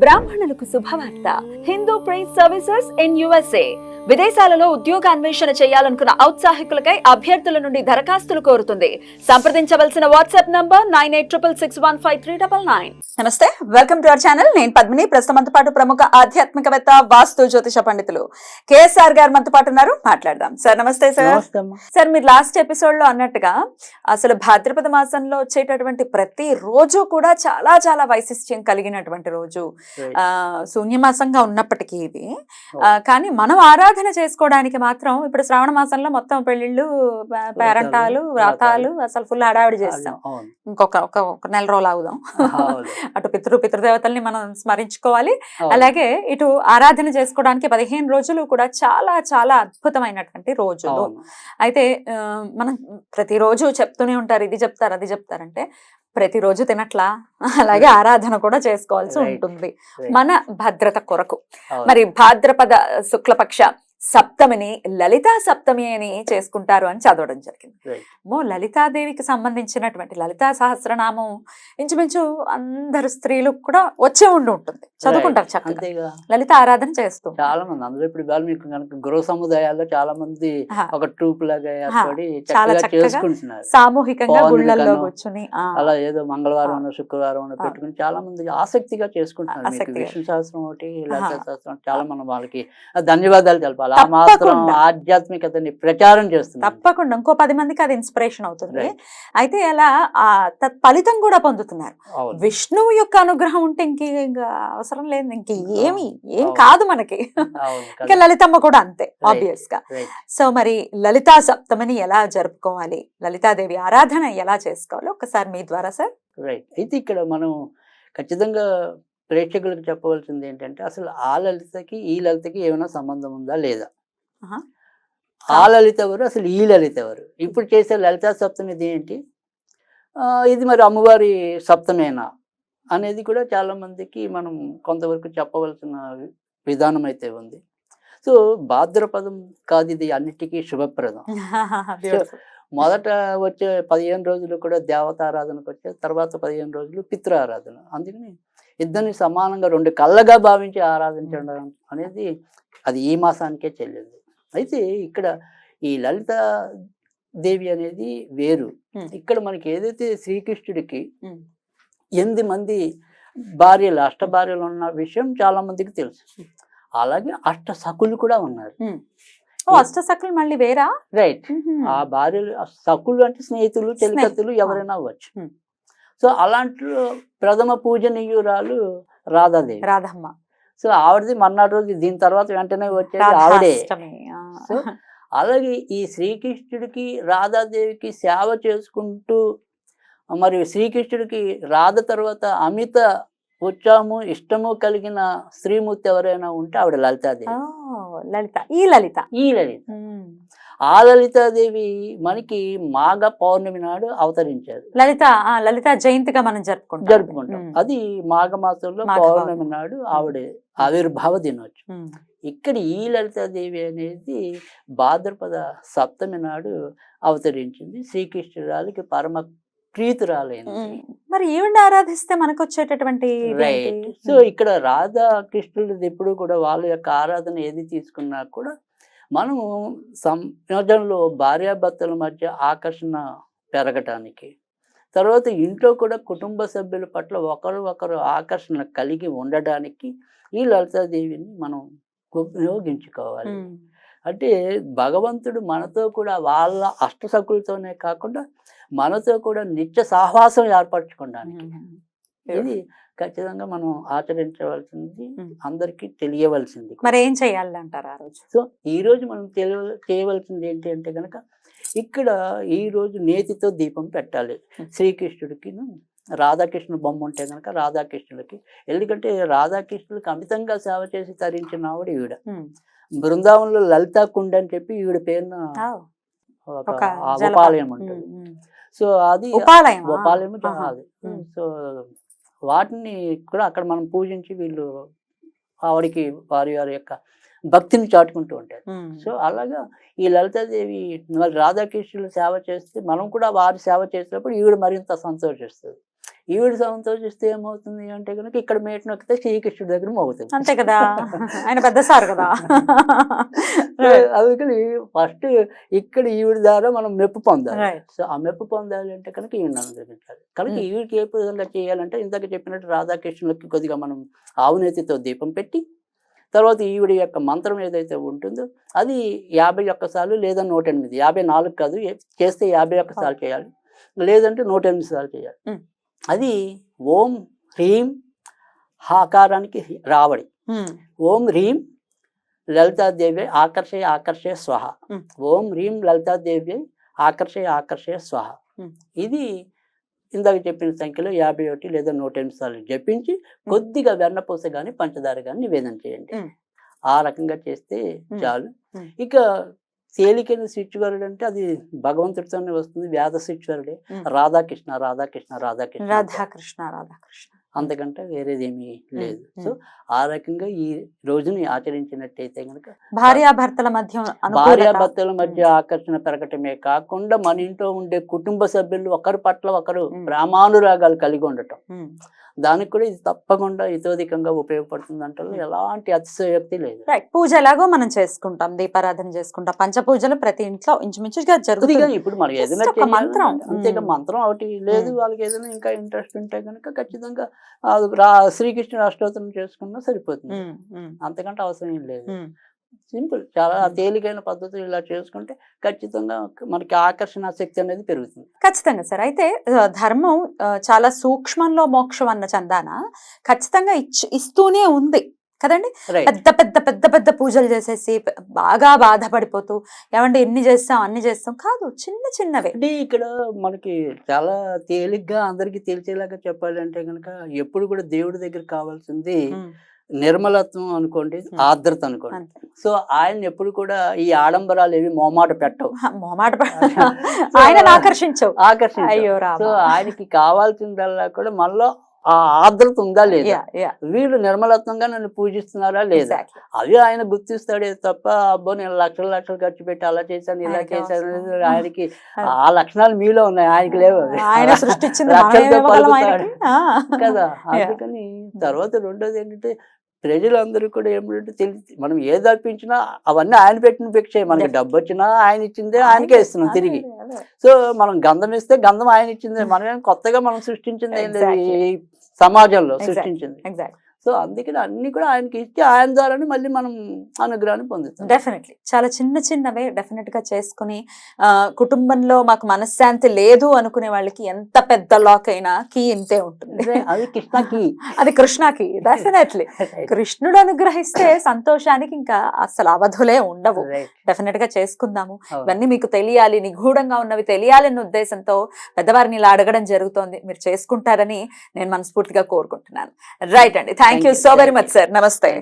బ్రాహ్మణులకు శుభవార్త. Hindu prize services in USA. విదేశాలలో ఉద్యోగ అన్వేషణ చేయాలనుకున్న ఔత్సాహికులకై అభ్యర్థుల నుండి దరఖాస్తులు కోరుతుంది. సంప్రదించవలసిన WhatsApp number nine eight triple six one five three double nine. నమస్తే వెల్కమ్ టు అవర్ ఛానల్. నేను పద్మిని. ప్రస్తుతం పాటు ప్రముఖ ఆధ్యాత్మికవేత్త వాస్తు జ్యోతిష పండితులు కేఎస్ఆర్ గారు మనతో పాటు ఉన్నారు. మాట్లాడదాం. సార్ నమస్తే సార్. సార్ మీరు లాస్ట్ ఎపిసోడ్లో అన్నట్టుగా అసలు భాద్రపద మాసంలో వచ్చేటటువంటి ప్రతి రోజు కూడా చాలా చాలా వైశిష్ట్యం కలిగినటువంటి రోజు. శూన్యమాసంగా ఉన్నప్పటికీ ఇది. కానీ మనం ఆరాధన చేసుకోవడానికి మాత్రం ఇప్పుడు శ్రావణ మాసంలో మొత్తం పెళ్ళిళ్ళు పేరంటాలు వ్రతాలు అసలు ఫుల్ హడావిడి చేస్తాం. ఇంకొక ఒక ఒక నెల రోజులు ఆగుదాం. అటు పితృ పితృదేవతల్ని మనం స్మరించుకోవాలి. అలాగే ఇటు ఆరాధన చేసుకోవడానికి పదిహేను రోజులు కూడా చాలా చాలా అద్భుతమైనటువంటి రోజులు. అయితే మనం ప్రతిరోజు చెప్తూనే ఉంటారు ఇది చెప్తారు అది చెప్తారంటే ప్రతిరోజు తినట్లా అలాగే ఆరాధన కూడా చేసుకోవాల్సి. ఉంటుంది. మన భద్రత కొరకు. మరి భాద్రపద శుక్లపక్ష సప్తమిని లలితా సప్తమి అని చేసుకుంటారు అని చదవడం జరిగింది. మో లలితాదేవికి సంబంధించినటువంటి లలితా సహస్రనామం ఇంచుమించు అందరు స్త్రీలు కూడా వచ్చే ఉండి ఉంటుంది. చదువుకుంటారు చక్కగా. లలిత ఆరాధన చేస్తూ చాలా మంది అందులో ఇప్పుడు ఇవాళ మీకు కనుక గృహ సముదాయాల్లో చాలా మంది. ఒక ట్రూప్ లాగా చాలా చేసుకుంటున్నారు. సామూహికంగా గుళ్ళల్లో కూర్చుని అలా ఏదో మంగళవారం శుక్రవారం. పెట్టుకుని చాలా మంది ఆసక్తిగా చేసుకుంటున్నారు. విష్ణు సహస్రం ఒకటి లలిత. సహస్రం చాలా మనం వాళ్ళకి ధన్యవాదాలు తెలపాలి. మాత్రం. ఆధ్యాత్మికతని ప్రచారం చేస్తున్నారు తప్పకుండా. ఇంకో పది మందికి అది ఇన్స్పిరేషన్ అవుతుంది. అయితే అలా ఫలితం కూడా పొందుతున్నారు. విష్ణువు యొక్క అనుగ్రహం ఉంటే ఇంక ఇంకా అవసరం లేదు. ఇంక ఏమి ఏం. కాదు మనకి. ఇంకా లలితమ్మ కూడా అంతే. ఆబ్వియస్గా. సో మరి లలితా సప్తమిని ఎలా జరుపుకోవాలి? లలితాదేవి ఆరాధన ఎలా చేసుకోవాలి ఒకసారి మీ ద్వారా సార్. రైట్ అయితే ఇక్కడ మనం ఖచ్చితంగా ప్రేక్షకులకు చెప్పవలసింది ఏంటంటే అసలు ఆ లలితకి ఈ లలితకి ఏమైనా సంబంధం ఉందా లేదా. ఆ లలిత ఎవరు? అసలు ఈ లలిత ఎవరు? ఇప్పుడు చేసే లలితా సప్తమి ఇది ఏంటి? ఇది మరి అమ్మవారి సప్తమేనా? అనేది కూడా చాలా మందికి మనం కొంతవరకు చెప్పవలసిన విధానం అయితే ఉంది. సో భాద్రపదం కాదు ఇది అన్నిటికీ శుభప్రదం. మొదట వచ్చే పదిహేను రోజులు కూడా దేవతారాధనకు వచ్చే తర్వాత పదిహేను రోజులు పితృ ఆరాధన. అందుకని ఇద్దరిని సమానంగా రెండు కళ్ళగా భావించి ఆరాధించడం అనేది అది ఈ మాసానికే చెల్లింది అయితే ఇక్కడ ఈ లలిత దేవి అనేది వేరు. ఇక్కడ మనకి ఏదైతే శ్రీకృష్ణుడికి. ఎనిమిది మంది భార్యలు అష్ట భార్యలు ఉన్న విషయం చాలా మందికి తెలుసు. అలాగే అష్ట సకులు కూడా ఉన్నారు. ఓ అష్టసకులు మళ్ళీ వేరా? రైట్. ఆ భార్యలు సకులు అంటే స్నేహితులు స్నేహితులు, ఎవరైనా అవ్వచ్చు. సో అలాంటి ప్రథమ పూజనీయురాలు రాధాదేవి. రాధమ్మ. సో ఆవిడది మర్నాడు రోజు దీని తర్వాత వెంటనే వచ్చేది ఆవిడే. సో అలాగే ఈ శ్రీకృష్ణుడికి రాధాదేవికి సేవ చేసుకుంటూ మరి శ్రీకృష్ణుడికి రాధ తర్వాత అమిత వచ్చాము ఇష్టము కలిగిన స్త్రీమూర్తి ఎవరైనా ఉంటే ఆవిడ లలితాదేవి. లలిత. ఈ లలిత. ఈ లలిత. ఆ లలితాదేవి మనకి మాఘ పౌర్ణమి నాడు అవతరించారు లలిత లలిత జయంతిగా మనం జరుపుకుంటాం జరుపుకుంటాం. అది మాఘమాసంలో మాఘ పౌర్ణమి పౌర్ణమి. నాడు ఆవిడ ఆవిర్భావ దినోత్సవం. ఇక్కడ ఈ లలితాదేవి అనేది భాద్రపద సప్తమి నాడు అవతరించింది శ్రీకృష్ణురాలికి పరమ ప్రీతురాలైంది. మరి ఈవిడ ఆరాధిస్తే మనకు వచ్చేటటువంటి రైట్? సో ఇక్కడ రాధా కృష్ణుడిది ఎప్పుడు కూడా వాళ్ళ యొక్క ఆరాధన ఏది తీసుకున్నా కూడా మనము సమాజంలో భార్యాభర్తల మధ్య ఆకర్షణ పెరగటానికి తర్వాత ఇంట్లో కూడా కుటుంబ సభ్యుల పట్ల ఒకరు ఒకరు ఆకర్షణ కలిగి ఉండడానికి ఈ లలితాదేవిని మనం ఉపయోగించుకోవాలి. అంటే భగవంతుడు మనతో కూడా వాళ్ళ అష్టసకులతోనే కాకుండా మనతో కూడా నిత్య సహవాసం ఏర్పరచుకోవడానికి. ఇది ఖచ్చితంగా మనం ఆచరించవలసింది. అందరికీ తెలియవలసింది మరి ఏం చేయాలి అంటారు ఆ రోజు సో ఈ రోజు మనం తెలియ చేయవలసింది ఏంటి అంటే కనుక ఇక్కడ ఈ రోజు నేతితో దీపం పెట్టాలి. శ్రీకృష్ణుడికి రాధాకృష్ణుడు బొమ్మ ఉంటే కనుక రాధాకృష్ణుడికి ఎందుకంటే రాధాకృష్ణుడికి అమితంగా సేవ చేసి తరించిన ఆవిడ ఈవిడ. బృందావనంలో లలితా కుండ అని చెప్పి ఈవిడ పేరున ఒక. ఉపాలయం ఉంటుంది. సో అది ఉపాలయం ఉపాలయం. అది. సో వాటిని కూడా అక్కడ మనం పూజించి వీళ్ళు ఆవిడికి వారి వారి యొక్క భక్తిని చాటుకుంటూ ఉంటారు. సో అలాగా ఈ లలితాదేవి మరి రాధాకృష్ణులు సేవ చేస్తే మనం కూడా వారి సేవ చేసినప్పుడు ఈవిడ మరింత సంతోషిస్తుంది ఈవిడ సంతోషిస్తే ఏమవుతుంది అంటే కనుక ఇక్కడ మేట నొక్కితే శ్రీకృష్ణుడి దగ్గర మోగుతుంది అంతే కదా? ఆయన పెద్ద సార్ కదా? అందుకని ఫస్ట్ ఇక్కడ ఈవిడ ద్వారా మనం మెప్పు పొందాలి. సో ఆ మెప్పు పొందాలి అంటే కనుక ఈవిడ అనుగ్రహించాలి కనుక Hmm. ఈవిడికి ఏ విధంగా చేయాలంటే ఇందాక చెప్పినట్టు రాధాకృష్ణులకి కొద్దిగా మనం ఆవునేతితో దీపం పెట్టి తర్వాత ఈవిడ యొక్క మంత్రం ఏదైతే ఉంటుందో అది యాభై ఒక్క సార్లు లేదా నూట ఎనిమిది యాభై నాలుగు కాదు చేస్తే యాభై ఒక్క సార్లు చేయాలి. లేదంటే నూట ఎనిమిది సార్లు చేయాలి. Hmm. అది ఓం హ్రీం హాకారానికి రావడి ఓం హ్రీం లలితాదేవి ఆకర్షయ ఆకర్షయ స్వహ. ఓం హ్రీం లలితాదేవి ఆకర్షయ ఆకర్షయ స్వహ. ఇది ఇందాక చెప్పిన సంఖ్యలో యాభై ఒకటి లేదా నూట ఎనిమిది సార్లు జపించి కొద్దిగా వెన్నపూస కానీ పంచదార కానీ నివేదన చేయండి. ఆ రకంగా చేస్తే. చాలు. ఇక తేలికైన స్విచ్వరుడు అంటే అది భగవంతుడితోనే వస్తుంది స్విచ్వరుడే Hmm. రాధాకృష్ణ రాధాకృష్ణ రాధాకృష్ణ. రాధాకృష్ణ రాధాకృష్ణ. అంతకంటే వేరేదేమీ లేదు. సో ఆ రకంగా ఈ రోజుని ఆచరించినట్టయితే కనుక భార్యాభర్తల మధ్య. భార్యాభర్తల మధ్య ఆకర్షణ పెరగటమే కాకుండా మన ఇంట్లో ఉండే కుటుంబ సభ్యులు ఒకరి పట్ల ఒకరు. ప్రేమానురాగాలు కలిగి ఉండటం. దానికి కూడా ఇది తప్పకుండా ఇతోధికంగా ఉపయోగపడుతుంది అంటే ఎలాంటి అతిశయోక్తి లేదు రైట్ పూజ ఎలాగో మనం చేసుకుంటాం దీపారాధన చేసుకుంటాం పంచపూజలు ప్రతి ఇంట్లో ఇంచుమించుగా జరుగుతుంది ఇప్పుడు మనం Just ఏదైనా మంత్రం. అంతేగా. మంత్రం ఒకటి లేదు. వాళ్ళకి ఏదైనా ఇంకా ఇంట్రెస్ట్ ఉంటే కనుక ఖచ్చితంగా రా శ్రీకృష్ణుడు అష్టోత్తరం చేసుకున్నా సరిపోతుంది. అంతకంటే అవసరం ఏం లేదు. సింపుల్ చాలా. తేలికైన పద్ధతులు ఇలా చేసుకుంటే ఖచ్చితంగా మనకి ఆకర్షణ శక్తి అనేది పెరుగుతుంది. ఖచ్చితంగా సార్. అయితే ధర్మం చాలా సూక్ష్మంలో మోక్షం అన్న చందాన ఖచ్చితంగా ఇస్తూనే ఉంది. కదండి? పెద్ద పెద్ద పెద్ద పెద్ద పూజలు చేసేసి బాగా బాధపడిపోతూ ఏమంటే ఎన్ని చేస్తాం అన్ని చేస్తాం? కాదు చిన్న చిన్నవే. అంటే ఇక్కడ మనకి చాలా తేలిగ్గా అందరికీ తెలిసేలాగా చెప్పాలంటే కనుక ఎప్పుడు కూడా దేవుడి దగ్గర కావాల్సింది నిర్మలత్వం అనుకోండి. ఆర్ద్రత అనుకోండి. సో ఆయన ఎప్పుడు కూడా ఈ ఆడంబరాలు ఏవి మోమాట పెట్టవు. మొహమాట పడ- ఆయనను ఆకర్షించవు. ఆకర్షించవు. అయ్యో సో ఆయనకి కావాల్సిందల్లా కూడా మనలో ఆ ఆర్ద్రత ఉందా లేదా? వీళ్ళు నిర్మలత్వంగా నన్ను పూజిస్తున్నారా లేదా. అవి ఆయన గుర్తిస్తాడే తప్ప అబ్బో నేను లక్షలు లక్షలు ఖర్చు పెట్టి అలా చేశాను ఇలా చేశాను ఆయనకి ఆ లక్షణాలు మీలో ఉన్నాయి ఆయనకి లేవు మనం. కదా. అందుకని తర్వాత రెండోది ఏంటంటే ప్రజలందరూ కూడా ఏమిటంటే తెలిసి మనం ఏది అర్పించినా అవన్నీ ఆయన పెట్టిన భిక్షే. మనకి. డబ్బు వచ్చినా ఆయన ఇచ్చిందే ఆయనకే ఇస్తున్నాం తిరిగి. సో మనం గంధం ఇస్తే గంధం ఆయన ఇచ్చిందే. మనం ఏం కొత్తగా మనం సృష్టించింది ఏం లేదు. సమాజంలో సృష్టించింది. ఎగ్జాక్ట్ సో అందుకని అన్ని కూడా ఆయనకి ఇచ్చి ఆయన ద్వారానే మళ్ళీ మనం అనుగ్రహాన్ని పొందుతాం. డెఫినెట్లీ చాలా చిన్న చిన్నవే డెఫినెట్గా చేసుకుని కుటుంబంలో మాకు మనశ్శాంతి లేదు అనుకునే వాళ్ళకి ఎంత పెద్ద లాక్ అయినా కీ ఇంతే ఉంటుంది. అదే, అది కృష్ణకి అది కృష్ణకి డెఫినెట్లీ కృష్ణుడు అనుగ్రహిస్తే సంతోషానికి ఇంకా అసలు అవధులే ఉండవు. డెఫినెట్గా చేసుకుందాము. ఇవన్నీ మీకు తెలియాలి నిగూఢంగా ఉన్నవి తెలియాలన్న ఉద్దేశంతో పెద్దవారిని ఇలా అడగడం జరుగుతోంది. మీరు చేసుకుంటారని నేను మనస్ఫూర్తిగా కోరుకుంటున్నాను. రైట్ అండి. Thank Thank you you, so thank very you. Much sir నమస్తే